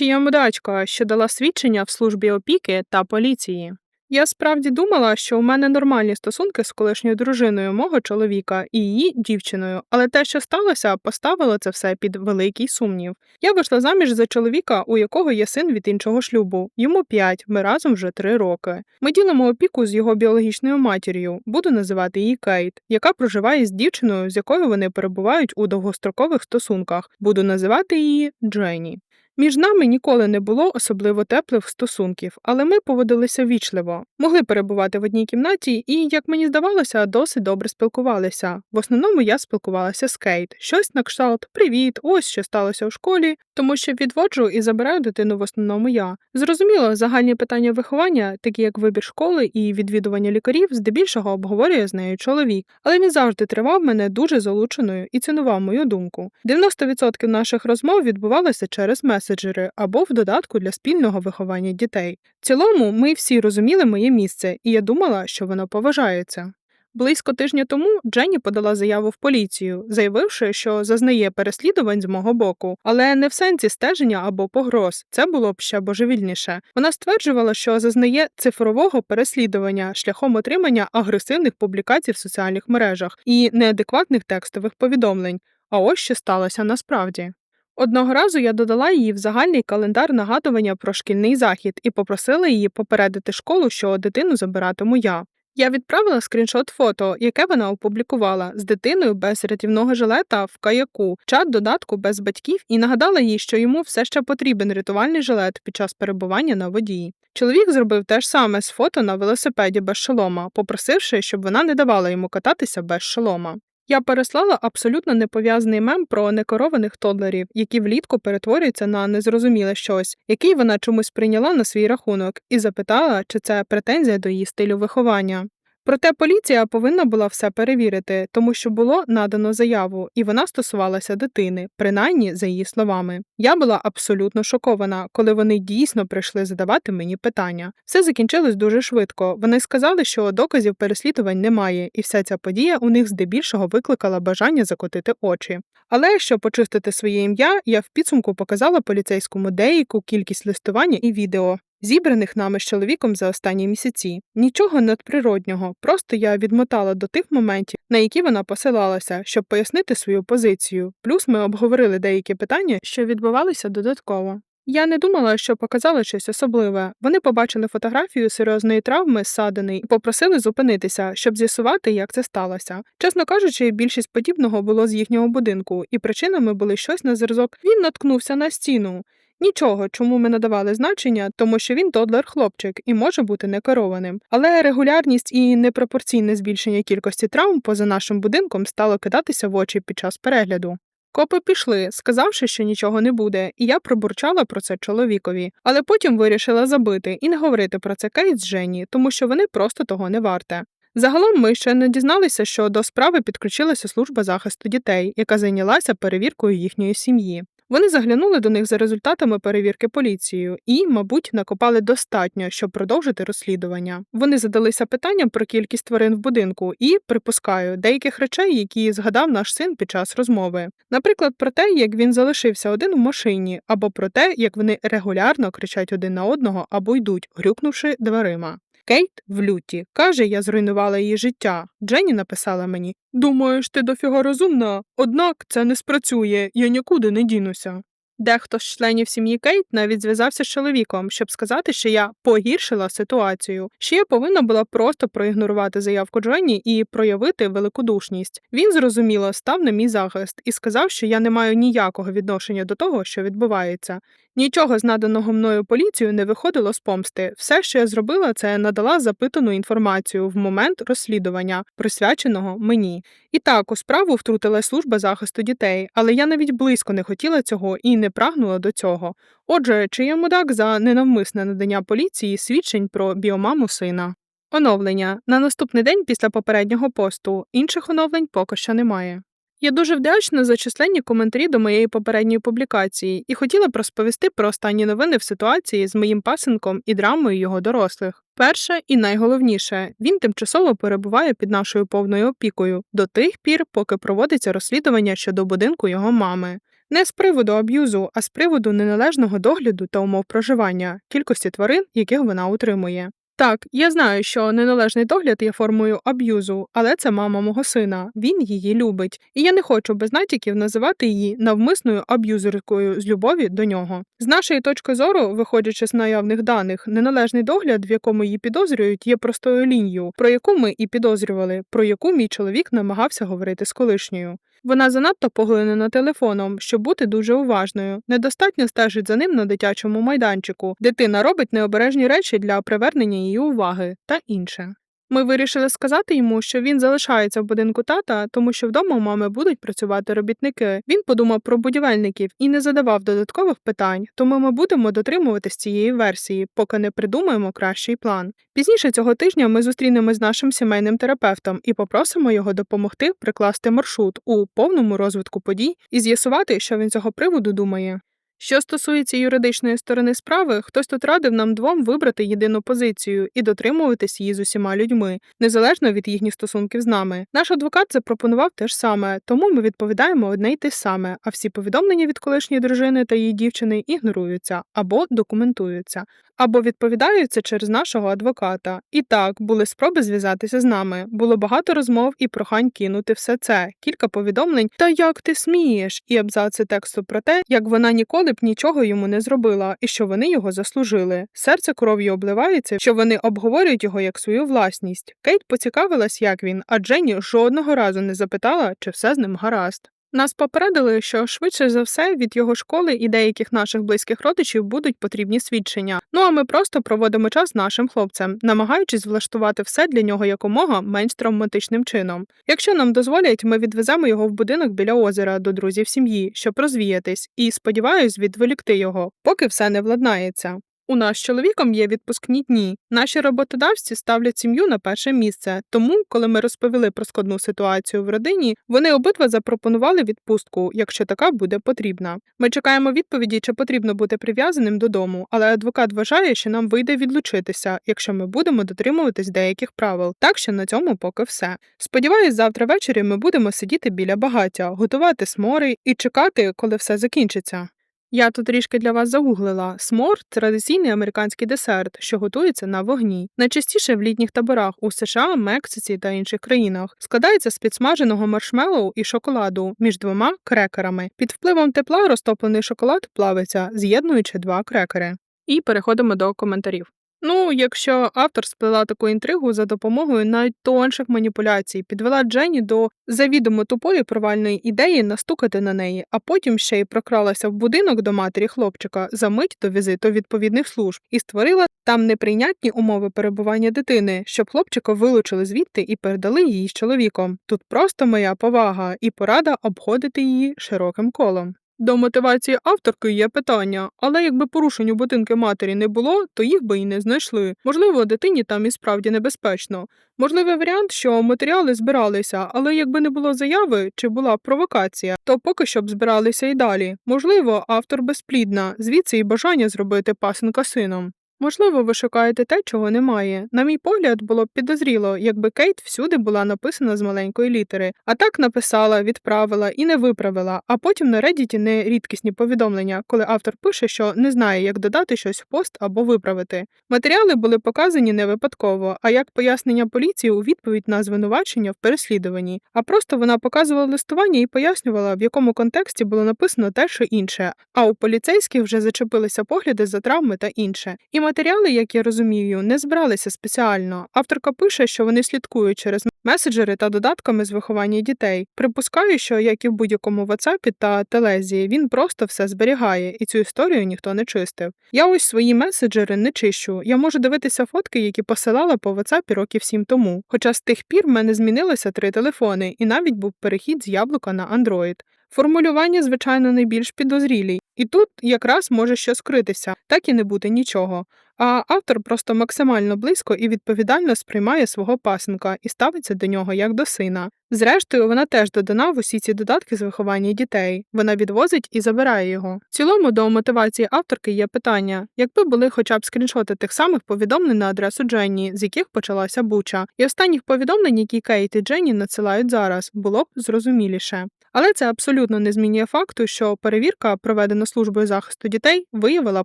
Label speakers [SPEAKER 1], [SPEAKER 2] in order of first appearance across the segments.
[SPEAKER 1] чия мудачка, що дала свідчення в службі опіки та поліції. Я справді думала, що у мене нормальні стосунки з колишньою дружиною мого чоловіка і її дівчиною, але те, що сталося, поставило це все під великий сумнів. Я вийшла заміж за чоловіка, у якого є син від іншого шлюбу. Йому п'ять, ми разом вже три роки. Ми ділимо опіку з його біологічною матір'ю, буду називати її Кейт, яка проживає з дівчиною, з якою вони перебувають у довгострокових стосунках. Буду називати її Дженні. Між нами ніколи не було особливо теплих стосунків, але ми поводилися вічливо, могли перебувати в одній кімнаті і, як мені здавалося, досить добре спілкувалися. В основному я спілкувалася з Кейт, щось на кшталт Привіт, ось що сталося у школі, тому що відводжу і забираю дитину в основному я. Зрозуміло, загальні питання виховання, такі як вибір школи і відвідування лікарів, здебільшого обговорює з нею чоловік, але він завжди тривав мене дуже залученою і цінував мою думку. 90% наших розмов відбувалося через меседжери або в додатку для спільного виховання дітей. В цілому, ми всі розуміли моє місце, і я думала, що воно поважається. Близько тижня тому Дженні подала заяву в поліцію, заявивши, що зазнає переслідувань з мого боку, але не в сенсі стеження або погроз. Це було б ще божевільніше. Вона стверджувала, що зазнає цифрового переслідування шляхом отримання агресивних публікацій в соціальних мережах і неадекватних текстових повідомлень. А ось що сталося насправді. Одного разу я додала її в загальний календар нагадування про шкільний захід і попросила її попередити школу, що дитину забиратиму я. Я відправила скріншот фото, яке вона опублікувала з дитиною без рятівного жилета в каяку, чат додатку без батьків і нагадала їй, що йому все ще потрібен рятувальний жилет під час перебування на воді. Чоловік зробив те ж саме з фото на велосипеді без шолома, попросивши, щоб вона не давала йому кататися без шолома. Я переслала абсолютно непов'язаний мем про некорованих тодлерів, які влітку перетворюються на незрозуміле щось, який вона чомусь прийняла на свій рахунок, і запитала, чи це претензія до її стилю виховання. Проте поліція повинна була все перевірити, тому що було надано заяву, і вона стосувалася дитини, принаймні за її словами. Я була абсолютно шокована, коли вони дійсно прийшли задавати мені питання. Все закінчилось дуже швидко. Вони сказали, що доказів переслідувань немає, і вся ця подія у них здебільшого викликала бажання закотити очі. Але щоб почистити своє ім'я, я в підсумку показала поліцейському деяку кількість листування і відео зібраних нами з чоловіком за останні місяці. Нічого надприроднього, просто я відмотала до тих моментів, на які вона посилалася, щоб пояснити свою позицію. Плюс ми обговорили деякі питання, що відбувалися додатково. Я не думала, що показали щось особливе. Вони побачили фотографію серйозної травми ссадини і попросили зупинитися, щоб з'ясувати, як це сталося. Чесно кажучи, більшість подібного було з їхнього будинку, і причинами були щось на зразок. Він наткнувся на стіну. Нічого, чому ми надавали значення, тому що він тодлер хлопчик і може бути некерованим. Але регулярність і непропорційне збільшення кількості травм поза нашим будинком стало кидатися в очі під час перегляду. Копи пішли, сказавши, що нічого не буде, і я пробурчала про це чоловікові, але потім вирішила забити і не говорити про це Кейт з Жені, тому що вони просто того не варте. Загалом ми ще не дізналися, що до справи підключилася служба захисту дітей, яка зайнялася перевіркою їхньої сім'ї. Вони заглянули до них за результатами перевірки поліцією і, мабуть, накопали достатньо, щоб продовжити розслідування. Вони задалися питанням про кількість тварин в будинку і, припускаю, деяких речей, які згадав наш син під час розмови. Наприклад, про те, як він залишився один у машині, або про те, як вони регулярно кричать один на одного або йдуть, грюкнувши дверима. Кейт в люті каже, я зруйнувала її життя. Дженні написала мені Думаєш, ти дофіга розумна, однак це не спрацює, я нікуди не дінуся. Дехто з членів сім'ї Кейт навіть зв'язався з чоловіком, щоб сказати, що я погіршила ситуацію, що я повинна була просто проігнорувати заявку Дженні і проявити великодушність. Він зрозуміло став на мій захист і сказав, що я не маю ніякого відношення до того, що відбувається. Нічого з наданого мною поліцію не виходило з помсти. Все, що я зробила, це надала запитану інформацію в момент розслідування, присвяченого мені. І так у справу втрутилась служба захисту дітей, але я навіть близько не хотіла цього і не прагнула до цього. Отже, чи є мудак за ненавмисне надання поліції свідчень про біомаму сина? Оновлення на наступний день після попереднього посту інших оновлень поки що немає. Я дуже вдячна за численні коментарі до моєї попередньої публікації і хотіла б розповісти про останні новини в ситуації з моїм пасенком і драмою його дорослих. Перше і найголовніше, він тимчасово перебуває під нашою повною опікою до тих пір, поки проводиться розслідування щодо будинку його мами. Не з приводу аб'юзу, а з приводу неналежного догляду та умов проживання, кількості тварин, яких вона утримує. Так, я знаю, що неналежний догляд є формою аб'юзу, але це мама мого сина. Він її любить, і я не хочу без натяків називати її навмисною аб'юзеркою з любові до нього. З нашої точки зору, виходячи з наявних даних, неналежний догляд, в якому її підозрюють, є простою лінією, про яку ми і підозрювали, про яку мій чоловік намагався говорити з колишньою. Вона занадто поглинена телефоном, щоб бути дуже уважною. Недостатньо стежить за ним на дитячому майданчику. Дитина робить необережні речі для привернення її уваги та інше. Ми вирішили сказати йому, що він залишається в будинку тата, тому що вдома у мами будуть працювати робітники. Він подумав про будівельників і не задавав додаткових питань, тому ми будемо дотримуватись цієї версії, поки не придумаємо кращий план. Пізніше цього тижня ми зустрінемось з нашим сімейним терапевтом і попросимо його допомогти прикласти маршрут у повному розвитку подій і з'ясувати, що він цього приводу думає. Що стосується юридичної сторони справи, хтось тут радив нам двом вибрати єдину позицію і дотримуватись її з усіма людьми, незалежно від їхніх стосунків з нами. Наш адвокат запропонував те ж саме, тому ми відповідаємо одне й те саме, а всі повідомлення від колишньої дружини та її дівчини ігноруються або документуються, або відповідаються через нашого адвоката. І так, були спроби зв'язатися з нами. Було багато розмов і прохань кинути все це, кілька повідомлень. Та як ти смієш? І абзаци тексту про те, як вона б нічого йому не зробила, і що вони його заслужили. Серце кров'ю обливається, що вони обговорюють його як свою власність. Кейт поцікавилась, як він, а Дженні жодного разу не запитала, чи все з ним гаразд. Нас попередили, що швидше за все від його школи і деяких наших близьких родичів будуть потрібні свідчення. Ну а ми просто проводимо час з нашим хлопцем, намагаючись влаштувати все для нього якомога менш травматичним чином. Якщо нам дозволять, ми відвеземо його в будинок біля озера до друзів сім'ї, щоб розвіятись, і сподіваюсь, відволікти його, поки все не владнається. У нас з чоловіком є відпускні дні. Наші роботодавці ставлять сім'ю на перше місце. Тому, коли ми розповіли про складну ситуацію в родині, вони обидва запропонували відпустку, якщо така буде потрібна. Ми чекаємо відповіді, чи потрібно бути прив'язаним додому, але адвокат вважає, що нам вийде відлучитися, якщо ми будемо дотримуватись деяких правил. Так що на цьому поки все. Сподіваюсь, завтра ввечері ми будемо сидіти біля багаття, готувати смори і чекати, коли все закінчиться. Я тут трішки для вас загуглила. Смор традиційний американський десерт, що готується на вогні. Найчастіше в літніх таборах у США, Мексиці та інших країнах. Складається з підсмаженого маршмеллоу і шоколаду між двома крекерами. Під впливом тепла розтоплений шоколад плавиться, з'єднуючи два крекери. І переходимо до коментарів. Ну, якщо автор сплела таку інтригу за допомогою найтонших маніпуляцій, підвела Дженні до завідомо тупої провальної ідеї настукати на неї, а потім ще й прокралася в будинок до матері хлопчика за мить до візиту відповідних служб і створила там неприйнятні умови перебування дитини, щоб хлопчика вилучили звідти і передали її з чоловіком. Тут просто моя повага і порада обходити її широким колом. До мотивації авторки є питання, але якби порушень у будинки матері не було, то їх би і не знайшли. Можливо, дитині там і справді небезпечно. Можливий варіант, що матеріали збиралися, але якби не було заяви чи була провокація, то поки що б збиралися і далі. Можливо, автор безплідна, звідси і бажання зробити пасенка сином. Можливо, ви шукаєте те, чого немає. На мій погляд, було б підозріло, якби Кейт всюди була написана з маленької літери, а так написала, відправила і не виправила, а потім на Reddit не рідкісні повідомлення, коли автор пише, що не знає, як додати щось в пост або виправити. Матеріали були показані не випадково, а як пояснення поліції у відповідь на звинувачення в переслідуванні. А просто вона показувала листування і пояснювала, в якому контексті було написано те, що інше. А у поліцейських вже зачепилися погляди за травми та інше. І матеріали, як я розумію, не збиралися спеціально. Авторка пише, що вони слідкують через меседжери та додатками з виховання дітей. Припускаю, що як і в будь-якому WhatsApp та Телезі, він просто все зберігає, і цю історію ніхто не чистив. Я ось свої меседжери не чищу. Я можу дивитися фотки, які посилала по WhatsApp років сім тому. Хоча з тих пір в мене змінилося три телефони, і навіть був перехід з яблука на Android. Формулювання, звичайно, найбільш підозрілі, і тут якраз може що скритися, так і не бути нічого. А автор просто максимально близько і відповідально сприймає свого пасенка і ставиться до нього як до сина. Зрештою, вона теж додана в усі ці додатки з виховання дітей. Вона відвозить і забирає його. В цілому до мотивації авторки є питання: якби були хоча б скріншоти тих самих повідомлень на адресу Дженні, з яких почалася буча, і останніх повідомлень, які Кейт і Дженні надсилають зараз, було б зрозуміліше. Але це абсолютно не змінює факту, що перевірка, проведена службою захисту дітей, виявила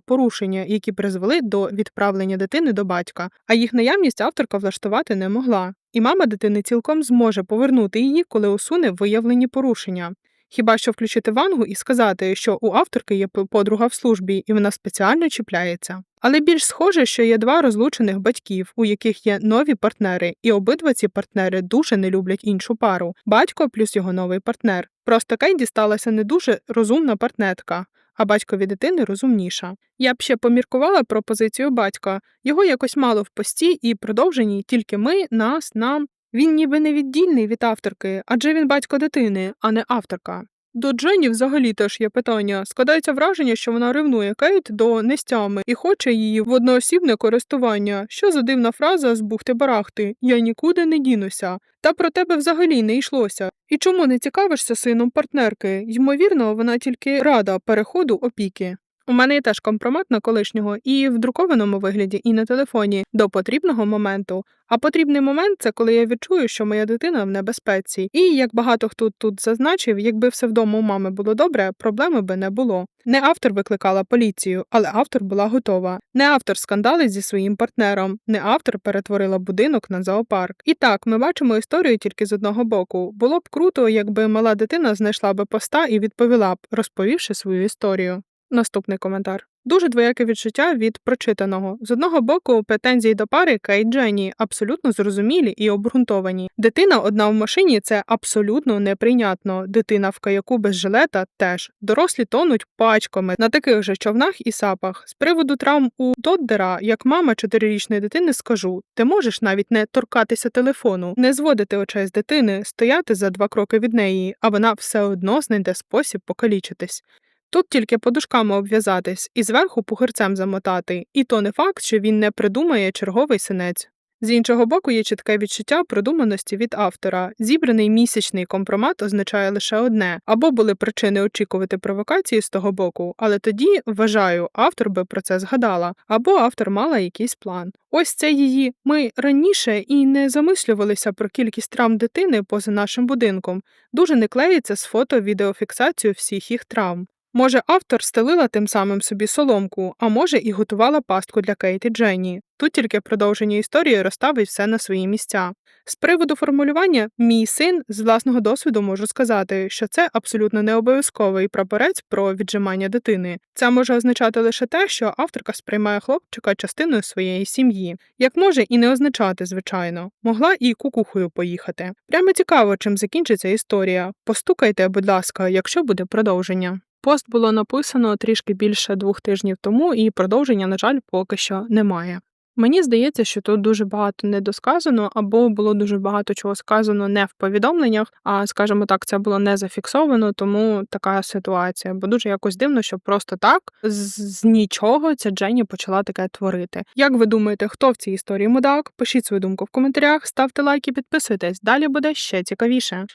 [SPEAKER 1] порушення, які призвели до відправлення дитини до батька, а їх наявність авторка влаштувати не могла. І мама дитини цілком зможе повернути її, коли усуне виявлені порушення. Хіба що включити вангу і сказати, що у авторки є подруга в службі, і вона спеціально чіпляється. Але більш схоже, що є два розлучених батьків, у яких є нові партнери, і обидва ці партнери дуже не люблять іншу пару батько плюс його новий партнер. Просто Кей дісталася не дуже розумна партнетка, а батькові дитини розумніша. Я б ще поміркувала про позицію батька. Його якось мало в пості і продовженні тільки ми, нас, нам. Він ніби не віддільний від авторки, адже він батько дитини, а не авторка. До Дженні взагалі теж є питання. Складається враження, що вона ревнує Кейт до нестями і хоче її в одноосібне користування. Що за дивна фраза з бухти-барахти Я нікуди не дінуся. Та про тебе взагалі не йшлося. І чому не цікавишся сином партнерки? Ймовірно, вона тільки рада переходу опіки. У мене є теж компромат на колишнього і в друкованому вигляді, і на телефоні до потрібного моменту. А потрібний момент це коли я відчую, що моя дитина в небезпеці. І як багато хто тут зазначив, якби все вдома у мами було добре, проблеми би не було. Не автор викликала поліцію, але автор була готова. Не автор скандалить зі своїм партнером, не автор перетворила будинок на зоопарк. І так, ми бачимо історію тільки з одного боку. Було б круто, якби мала дитина знайшла би поста і відповіла б, розповівши свою історію. Наступний коментар. Дуже двояке відчуття від прочитаного. З одного боку, претензії до пари Кейт Дженні абсолютно зрозумілі і обґрунтовані. Дитина одна в машині це абсолютно неприйнятно. Дитина в каяку без жилета теж. Дорослі тонуть пачками на таких же човнах і сапах. З приводу травм у Доддера, як мама чотирирічної дитини, скажу: ти можеш навіть не торкатися телефону, не зводити очей з дитини, стояти за два кроки від неї, а вона все одно знайде спосіб покалічитись. Тут тільки подушками обв'язатись і зверху пухирцем замотати, і то не факт, що він не придумає черговий синець. З іншого боку, є чітке відчуття продуманості від автора. Зібраний місячний компромат означає лише одне: або були причини очікувати провокації з того боку, але тоді, вважаю, автор би про це згадала, або автор мала якийсь план. Ось це її. Ми раніше і не замислювалися про кількість травм дитини поза нашим будинком. Дуже не клеїться з фото відеофіксацією всіх їх травм. Може, автор стелила тим самим собі соломку, а може, і готувала пастку для Кейт і Дженні. Тут тільки продовження історії розставить все на свої місця. З приводу формулювання мій син з власного досвіду можу сказати, що це абсолютно не обов'язковий прапорець про віджимання дитини. Це може означати лише те, що авторка сприймає хлопчика частиною своєї сім'ї, як може і не означати, звичайно, могла і кукухою поїхати. Прямо цікаво, чим закінчиться історія. Постукайте, будь ласка, якщо буде продовження. Пост було написано трішки більше двох тижнів тому, і продовження, на жаль, поки що немає. Мені здається, що тут дуже багато недосказано, або було дуже багато чого сказано не в повідомленнях, а скажімо так, це було не зафіксовано, тому така ситуація. Бо дуже якось дивно, що просто так з, нічого ця Дженні почала таке творити. Як ви думаєте, хто в цій історії мудак? Пишіть свою думку в коментарях, ставте лайки, підписуйтесь. Далі буде ще цікавіше.